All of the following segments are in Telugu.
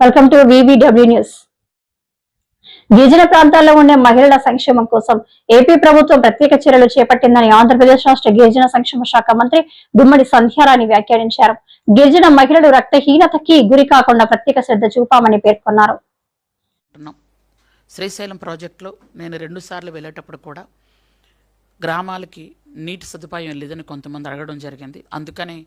వెల్కమ్ టు వివిడబ్ల్యూ న్యూస్ గిరిజన ప్రాంతాల్లో ఉండే మహిళల సంక్షేమం కోసం ఏపీ ప్రభుత్వం ప్రత్యేక చర్యలు చేపట్టిందని ఆంధ్రప్రదేశ్ రాష్ట్ర గిరిజన సంక్షేమ శాఖ మంత్రి గుమ్మడి సంధ్యారాణి వ్యాఖ్యానించారు. గిరిజన మహిళలు రక్తహీనతకి గురి కాకుండా ప్రత్యేక శ్రద్ధ చూపామని పేర్కొన్నారు. శ్రీశైలం ప్రాజెక్టులో నేను రెండుసార్లు వెళ్ళేటప్పుడు కూడా గ్రామాలకి నీటి సదుపాయం లేదని కొంతమంది అడగడం జరిగింది. అందుకని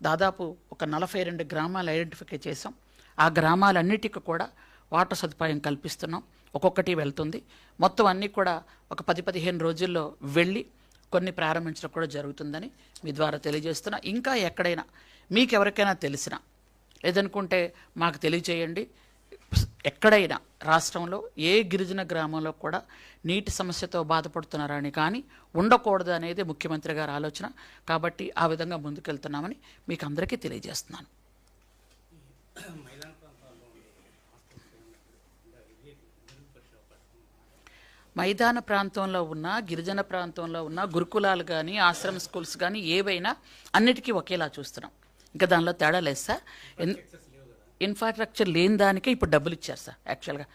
దాదాపు ఒక నలభై రెండు గ్రామాలు ఐడెంటిఫై చేసాం ఆ గ్రామాలన్నిటికీ కూడా వాటర్ సదుపాయం కల్పిస్తున్నాం. ఒక్కొక్కటి వెళ్తుంది. మొత్తం అన్నీ కూడా ఒక పది పదిహేను రోజుల్లో వెళ్ళి కొన్ని ప్రారంభించడం కూడా జరుగుతుందని మీ ద్వారా తెలియజేస్తున్నా. ఇంకా ఎక్కడైనా మీకు ఎవరికైనా తెలిసినా లేదనుకుంటే మాకు తెలియజేయండి. ఎక్కడైనా రాష్ట్రంలో ఏ గిరిజన గ్రామంలో కూడా నీటి సమస్యతో బాధపడుతున్నారని కానీ ఉండకూడదు అనేది ముఖ్యమంత్రి గారి ఆలోచన. కాబట్టి ఆ విధంగా ముందుకెళ్తున్నామని మీకు అందరికీ తెలియజేస్తున్నాను. మైదాన ప్రాంతంలో ఉన్న గిరిజన ప్రాంతంలో ఉన్న గురుకులాలు కానీ ఆశ్రమ స్కూల్స్ కానీ ఏవైనా అన్నిటికీ ఒకేలా చూస్తున్నాం. ఇంకా దానిలో తేడా లేదు సార్. ఇన్ఫ్రాస్ట్రక్చర్ లేని దానికే ఇప్పుడు డబ్బులు ఇచ్చారు సార్ యాక్చువల్గా.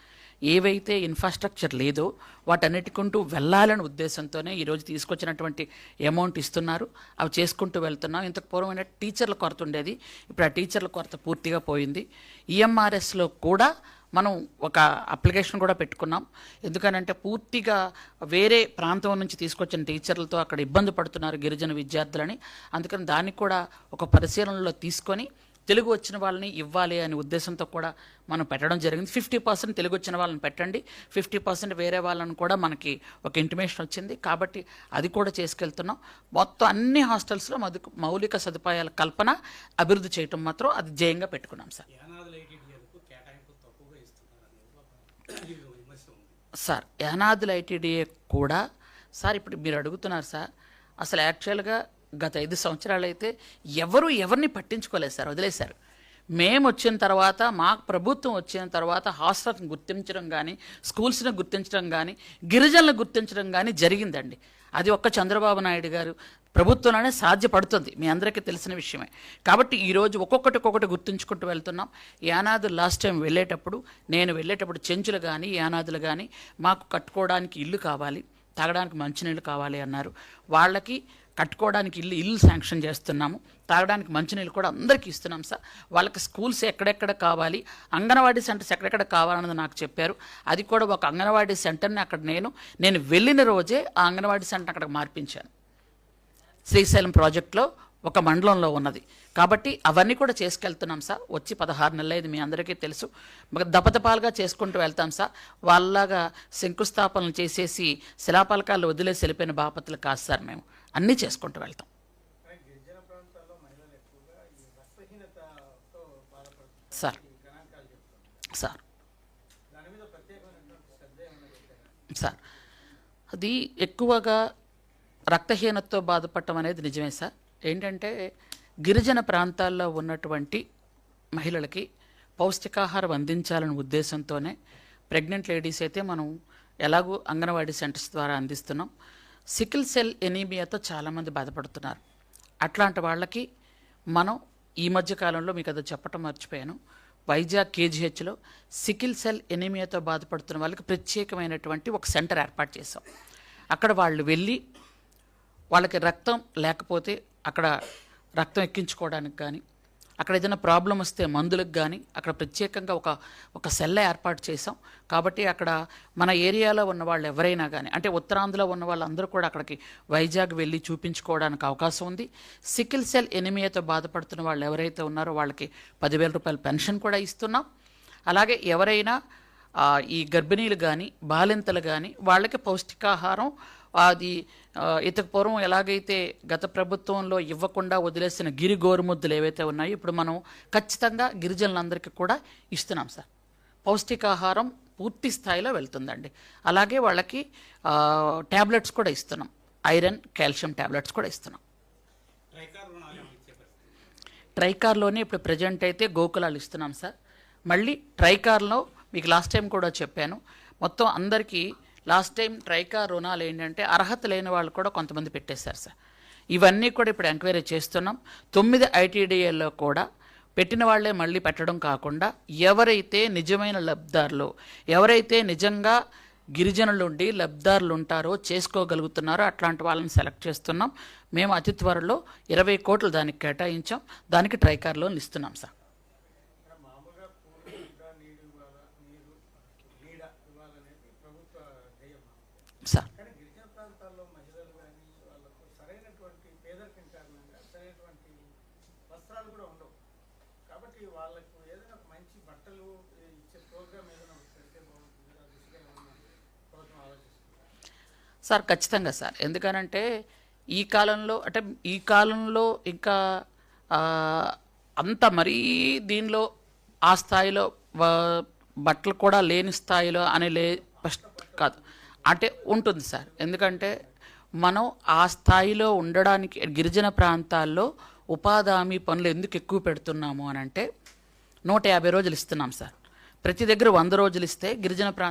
ఏవైతే ఇన్ఫ్రాస్ట్రక్చర్ లేదో వాటన్నిటికుంటూ వెళ్ళాలనే ఉద్దేశంతోనే ఈరోజు తీసుకొచ్చినటువంటి అమౌంట్ ఇస్తున్నారు. అవి చేసుకుంటూ వెళ్తున్నాం. ఇంతకు పూర్వమైన టీచర్ల కొరత ఉండేది. ఇప్పుడు ఆ టీచర్ల కొరత పూర్తిగా పోయింది. ఈఎంఆర్ఎస్లో కూడా మనం ఒక అప్లికేషన్ కూడా పెట్టుకున్నాం. ఎందుకనంటే పూర్తిగా వేరే ప్రాంతం నుంచి తీసుకొచ్చిన టీచర్లతో అక్కడ ఇబ్బంది పడుతున్నారు గిరిజన విద్యార్థులని. అందుకని దాన్ని కూడా ఒక పరిశీలనలో తీసుకొని తెలుగు వచ్చిన వాళ్ళని ఇవ్వాలి అనే ఉద్దేశంతో కూడా మనం పెట్టడం జరిగింది. ఫిఫ్టీ పర్సెంట్ తెలుగు వచ్చిన వాళ్ళని పెట్టండి. ఫిఫ్టీ పర్సెంట్ వేరే వాళ్ళని కూడా మనకి ఒక ఇంటిమేషన్ వచ్చింది. కాబట్టి అది కూడా చేసుకెళ్తున్నాం. మొత్తం అన్ని హాస్టల్స్లో మౌలిక సదుపాయాల కల్పన అభివృద్ధి చేయటం మాత్రం అది జయంగా పెట్టుకున్నాం సార్. సార్ యానాదుల ఐటీడీఏ కూడా సార్ ఇప్పుడు మీరు అడుగుతున్నారు సార్ అసలు యాక్చువల్గా గత ఐదు సంవత్సరాలు అయితే ఎవరు ఎవరిని పట్టించుకోలేదు సార్ వదిలేశారు. మేము వచ్చిన తర్వాత మా ప్రభుత్వం వచ్చిన తర్వాత హాస్టల్ని గుర్తించడం కానీ స్కూల్స్ని గుర్తించడం కానీ గిరిజనులను గుర్తించడం కానీ జరిగిందండి. అది ఒక్క చంద్రబాబు నాయుడు గారు ప్రభుత్వంలోనే సాధ్యపడుతుంది. మీ అందరికీ తెలిసిన విషయమే. కాబట్టి ఈరోజు ఒక్కొక్కటి ఒక్కొక్కటి గుర్తుంచుకుంటూ వెళ్తున్నాం. యానాదులు లాస్ట్ టైం వెళ్ళేటప్పుడు నేను వెళ్ళేటప్పుడు చెంచులు కానీ యానాదులు కానీ మాకు కట్టుకోవడానికి ఇల్లు కావాలి. తాగడానికి మంచినీళ్ళు కావాలి అన్నారు. వాళ్ళకి కట్టుకోవడానికి ఇల్లు ఇల్లు శాంక్షన్ చేస్తున్నాము. తాగడానికి మంచినీళ్ళు కూడా అందరికీ ఇస్తున్నాం సార్. వాళ్ళకి స్కూల్స్ ఎక్కడెక్కడ కావాలి అంగన్వాడీ సెంటర్స్ ఎక్కడెక్కడ కావాలన్నది నాకు చెప్పారు. అది కూడా ఒక అంగన్వాడీ సెంటర్ని అక్కడ నేను నేను వెళ్ళిన రోజే ఆ అంగన్వాడీ సెంటర్ అక్కడికి మార్పించాను. శ్రీశైలం ప్రాజెక్టులో ఒక మండలంలో ఉన్నది. కాబట్టి అవన్నీ కూడా చేసుకెళ్తున్నాం సార్. వచ్చి పదహారు నెలలు ఇది మీ అందరికీ తెలుసు. దపదపాలుగా చేసుకుంటూ వెళ్తాం సార్. వాళ్ళలాగా శంకుస్థాపనలు చేసేసి శిలాపలకాలు వదిలేసి వెళ్ళిపోయిన బాపతులు కాదు సార్ మేము. అన్నీ చేసుకుంటూ వెళ్తాం. సార్. సార్. సార్. అది ఎక్కువగా రక్తహీనతతో బాధపడటం అనేది నిజమే సార్. ఏంటంటే గిరిజన ప్రాంతాల్లో ఉన్నటువంటి మహిళలకి పౌష్టికాహారం అందించాలనే ఉద్దేశంతోనే ప్రెగ్నెంట్ లేడీస్ అయితే మనం ఎలాగూ అంగన్వాడీ సెంటర్స్ ద్వారా అందిస్తున్నాం. సికిల్ సెల్ ఎనీమియాతో చాలామంది బాధపడుతున్నారు. అట్లాంటి వాళ్ళకి మనం ఈ మధ్య కాలంలో మీకు అది చెప్పటం మర్చిపోయాను. వైజాగ్ కేజీహెచ్లో సికిల్ సెల్ ఎనీమియాతో బాధపడుతున్న వాళ్ళకి ప్రత్యేకమైనటువంటి ఒక సెంటర్ ఏర్పాటు చేసాం అక్కడ వాళ్ళు వెళ్ళి వాళ్ళకి రక్తం లేకపోతే అక్కడ రక్తం ఎక్కించుకోవడానికి కానీ అక్కడ ఏదైనా ప్రాబ్లం వస్తే మందులకు కానీ అక్కడ ప్రత్యేకంగా ఒక ఒక సెల్ ఏర్పాటు చేసాం కాబట్టి అక్కడ మన ఏరియాలో ఉన్న వాళ్ళు ఎవరైనా కానీ అంటే ఉత్తరాంధ్రలో ఉన్న వాళ్ళందరూ కూడా అక్కడికి వైజాగ్ వెళ్ళి చూపించుకోవడానికి అవకాశం ఉంది. సికిల్ సెల్ ఎనిమియాతో బాధపడుతున్న వాళ్ళు ఎవరైతే ఉన్నారో వాళ్ళకి పదివేల రూపాయల పెన్షన్ కూడా ఇస్తున్నాం. అలాగే ఎవరైనా ఈ గర్భిణీలు కానీ బాలింతలు కానీ వాళ్ళకి పౌష్టికాహారం అది ఇతక ఇతకు పూర్వం ఎలాగైతే గత ప్రభుత్వంలో ఇవ్వకుండా వదిలేసిన గిరి గోరుముద్దులు ఏవైతే ఉన్నాయో ఇప్పుడు మనం ఖచ్చితంగా గిరిజనులందరికీ కూడా ఇస్తున్నాం సార్. పౌష్టికాహారం పూర్తి స్థాయిలో వెళ్తుందండి. అలాగే వాళ్ళకి ట్యాబ్లెట్స్ కూడా ఇస్తున్నాం. ఐరన్ కాల్షియం ట్యాబ్లెట్స్ కూడా ఇస్తున్నాం. ట్రైకార్లోనే ఇప్పుడు ప్రజెంట్ అయితే గోకులాలు ఇస్తున్నాం సార్. మళ్ళీ ట్రైకార్లో మీకు లాస్ట్ టైం కూడా చెప్పాను. మొత్తం అందరికీ లాస్ట్ టైం ట్రైకా రుణాలు ఏంటంటే అర్హత లేని వాళ్ళు కూడా కొంతమంది పెట్టేశారు సార్. ఇవన్నీ కూడా ఇప్పుడు ఎంక్వైరీ చేస్తున్నాం. తొమ్మిది ఐటీడీఏల్లో కూడా పెట్టిన వాళ్ళే మళ్ళీ పెట్టడం కాకుండా ఎవరైతే నిజమైన లబ్ధారులు ఎవరైతే నిజంగా గిరిజనులు ఉండి లబ్ధారులు ఉంటారో చేసుకోగలుగుతున్నారో అట్లాంటి వాళ్ళని సెలెక్ట్ చేస్తున్నాం. మేము అతి త్వరలో ఇరవై కోట్లు దానికి కేటాయించాం. దానికి ట్రైకార్ లోన్లు ఇస్తున్నాం సార్ సార్ కానీ గిరిజన ప్రాంతాల్లో మహిళలు కానీ వాళ్ళకు సరైనటువంటి పేదరికం కారణంగా సరైనటువంటి వస్త్రాలు కూడా ఉండవు కాబట్టి వాళ్ళకు ఏదైనా ఒక మంచి బట్టలు ఇచ్చే ప్రోగ్రామ్ ఏదైనా ఒకటి పెడితే బాగుంటుంది ఆ దిశగా ఏమన్నా ప్రభుత్వం ఆలోచిస్తుంది? సార్ ఖచ్చితంగా సార్. ఎందుకనంటే ఈ కాలంలో అంటే ఈ కాలంలో ఇంకా అంత మరీ దీనిలో ఆ స్థాయిలో బట్టలు కూడా లేని స్థాయిలో అని లే ఫస్ట్ కాదు. అంటే ఉంటుంది సార్. ఎందుకంటే మనం ఆ స్థాయిలో ఉండడానికి గిరిజన ప్రాంతాల్లో ఉపాధి హామీ పనులు ఎందుకు ఎక్కువ పెడుతున్నాము అని అంటే నూట యాభై రోజులు ఇస్తున్నాం సార్. ప్రతి దగ్గర వంద రోజులు ఇస్తే గిరిజన ప్రాంతం